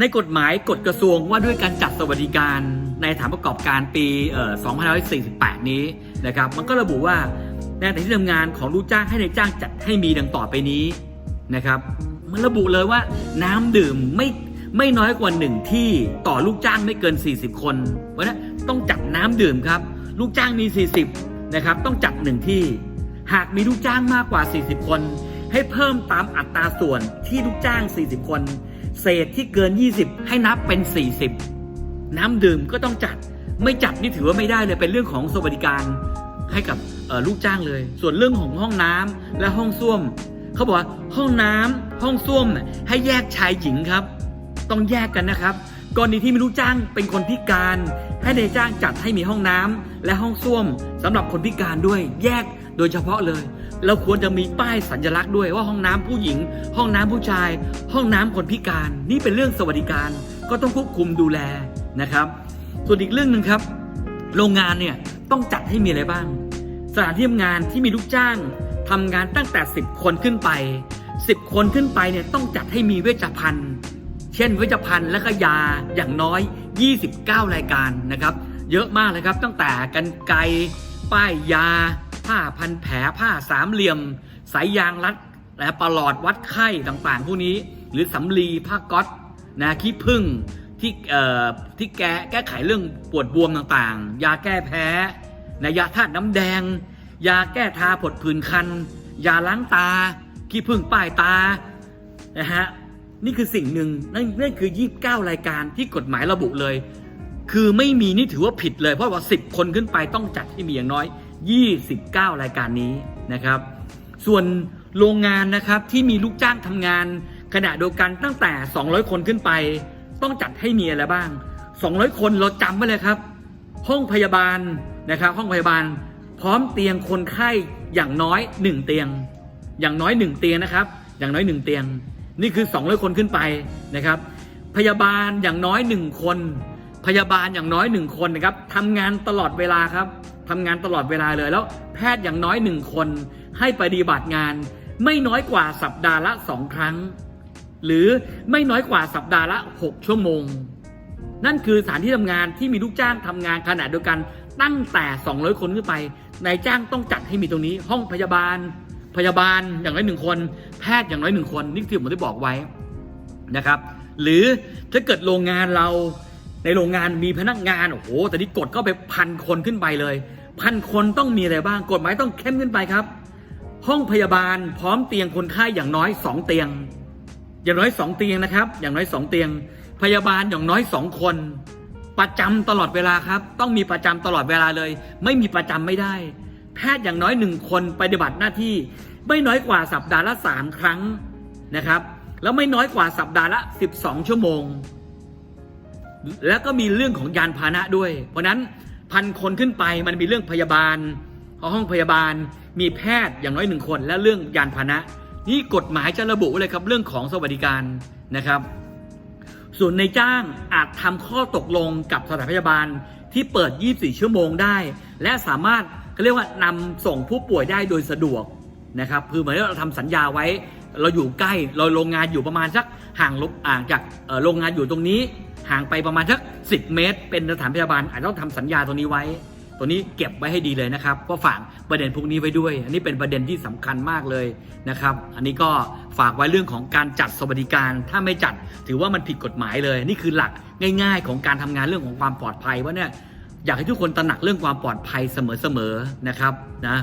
ในกฎหมายกฎกระทรวงว่าด้วยการจัดสวัสดิการในสถานประกอบการปี2548 นี้นะครับมันก็ระบุว่าในสถานที่ทำงานของลูกจ้างให้ในจ้างจัดให้มีดังต่อไปนี้นะครับมันระบุเลยว่าน้ำดื่มไม่ไม่น้อยกว่าหนึ่งที่ต่อลูกจ้างไม่เกิน 40 คนเพราะนั้นต้องจัดน้ำดื่มครับ ลูกจ้างมี 40นะครับต้องจัดหนึ่งที่ หากมีลูกจ้างมากกว่า 40 คน ให้เพิ่มตามอัตราส่วนที่ลูกจ้าง 40 คน เศษที่เกิน 20 ให้นับเป็น 40 น้ำดื่มก็ต้องจัด ไม่จัดนี่ถือว่าไม่ได้เลยเป็นเรื่องของสวัสดิการให้กับลูกจ้างเลย ส่วนเรื่องของห้องน้ำและห้องส้วม เขาบอกว่าห้องน้ำห้องส้วมให้แยกชายหญิงครับ ต้องแยกกันนะครับกรณีที่มีลูกจ้างเป็นคนพิการ ให้นายจ้างจัดให้มีห้องน้ำและห้องส้วมสำหรับคนพิการด้วยแยกโดยเฉพาะเลย เราควรจะมีป้ายสัญลักษณ์ด้วยว่าห้องน้ำผู้หญิง ห้องน้ำผู้ชาย ห้องน้ำคนพิการ นี่เป็นเรื่องสวัสดิการก็ต้องควบคุมดูแลนะครับ ส่วนอีกเรื่องหนึ่งครับ โรงงานเนี่ยต้องจัดให้มีอะไรบ้าง สถานที่ทำงานที่มีลูกจ้างทำงานตั้งแต่ 10 คนขึ้นไป 10 คนขึ้นไปเนี่ยต้องจัดให้มีเวชภัณฑ์ เช่น เวชภัณฑ์และก็ยาอย่างน้อย 29 รายการนะครับ เยอะมากเลยครับตั้งแต่กันไกรป้ายยา ผ้าพันแผลผ้าสามเหลี่ยม สายยางรัดและปลอดวัดไข้ต่างๆ พวกนี้ หรือสำลีผ้าก๊อตนะขี้ผึ้งที่เอ่อที่แก้แก้ไขเรื่องปวดบวมต่างๆ ยาแก้แพ้นะยาธาตุน้ำแดง ยาแก้ทาผดผื่นคัน ยาล้างตาขี้ผึ้งป้ายตานะฮะนี่คือสิ่งหนึ่งนั่นนั่นคือ 29 รายการที่กฎหมายระบุเลย คือไม่มีนี่ถือว่าผิดเลย เพราะว่า 10 คนขึ้นไปต้องจัดให้มีอย่างน้อย 29 รายการนี้นะครับ ส่วนโรงงานนะครับที่มีลูกจ้างทำงานขณะเดียวกันตั้งแต่ 200 คนขึ้นไป ต้องจัดให้มีอะไรบ้าง 200 คนเราจำไว้เลยครับ ห้องพยาบาลนะครับ ห้องพยาบาล พร้อมเตียงคนไข้อย่างน้อย 1 เตียง อย่างน้อย 1 เตียงนะครับ อย่างน้อย 1 เตียง นี่คือ 200 คนขึ้นไปนะครับ พยาบาลอย่างน้อย 1 คน พยาบาลอย่างน้อย 1 คนนะครับทำงานตลอดเวลาครับ ทำงานตลอดเวลาเลยแล้ว แพทย์อย่างน้อย1คนให้ปฏิบัติงาน ไม่น้อยกว่าสัปดาห์ละ2ครั้ง หรือไม่น้อยกว่าสัปดาห์ละ 6 ชั่วโมง นั่นคือสถานที่ทำงานที่มีลูกจ้างทำงานขนาดเดียวกันตั้งแต่ 200 คนขึ้นไปนายจ้างต้องจัดให้มีตรงนี้ ห้องพยาบาล พยาบาลอย่างน้อยหนึ่งคน แพทย์อย่างน้อยหนึ่งคนนี่ที่ผมได้บอกไว้นะครับ หรือถ้าเกิดโรงงานเราในโรงงานมีพนักงานโอ้โหแต่นี่กดเข้าไปพันคนขึ้นไปเลย พันคนต้องมีอะไรบ้าง กฎหมายต้องเข้มขึ้นไปครับ ห้องพยาบาลพร้อมเตียงคนไข้อย่างน้อยสองเตียง อย่างน้อยสองเตียงนะครับ อย่างน้อยสองเตียง พยาบาลอย่างน้อยสองคน ประจำตลอดเวลาครับ ต้องมีประจำตลอดเวลาเลย ไม่มีประจำไม่ได้ แพทย์อย่างน้อยหนึ่งคนปฏิบัติหน้าที่ ไม่น้อยกว่าสัปดาห์ละสามครั้งนะครับ แล้วไม่น้อยกว่าสัปดาห์ละ 12 ชั่วโมง แล้วก็มีเรื่องของยานพาหนะด้วย เพราะนั้น พันคนขึ้นไปมันมีเรื่องพยาบาลห้องพยาบาลมีแพทย์อย่างน้อยหนึ่งคน และเรื่องยานพาหนะ นี่กฎหมายจะระบุเลยครับเรื่องของสวัสดิการนะครับ ส่วนในจ้างอาจทำข้อตกลงกับสถานพยาบาลที่เปิด 24 ชั่วโมงได้ และสามารถเขาเรียกว่านำส่งผู้ป่วยได้โดยสะดวก นะครับคือเหมือนเราทำสัญญาไว้ เราอยู่ใกล้เราโรงงานอยู่ประมาณสักห่างลบอ่างจากโรงงานอยู่ตรงนี้ ห่างไปประมาณสัก10 เมตร เป็นสถานพยาบาลอาจจะต้องทำสัญญาตรงนี้ไว้ตัวนี้เก็บไว้ให้ดีเลยนะครับ ก็ฝากประเด็นพวกนี้ไว้ด้วย อันนี้เป็นประเด็นที่สำคัญมากเลยนะครับ อันนี้ก็ฝากไว้เรื่องของการจัดสวัสดิการ ถ้าไม่จัดถือว่ามันผิดกฎหมายเลย นี่คือหลักง่าย ๆ ของการทำงานเรื่องของความปลอดภัยว่าเนี่ยอยากให้ทุกคนตระหนักเรื่องความปลอดภัยเสมอๆนะครับนะ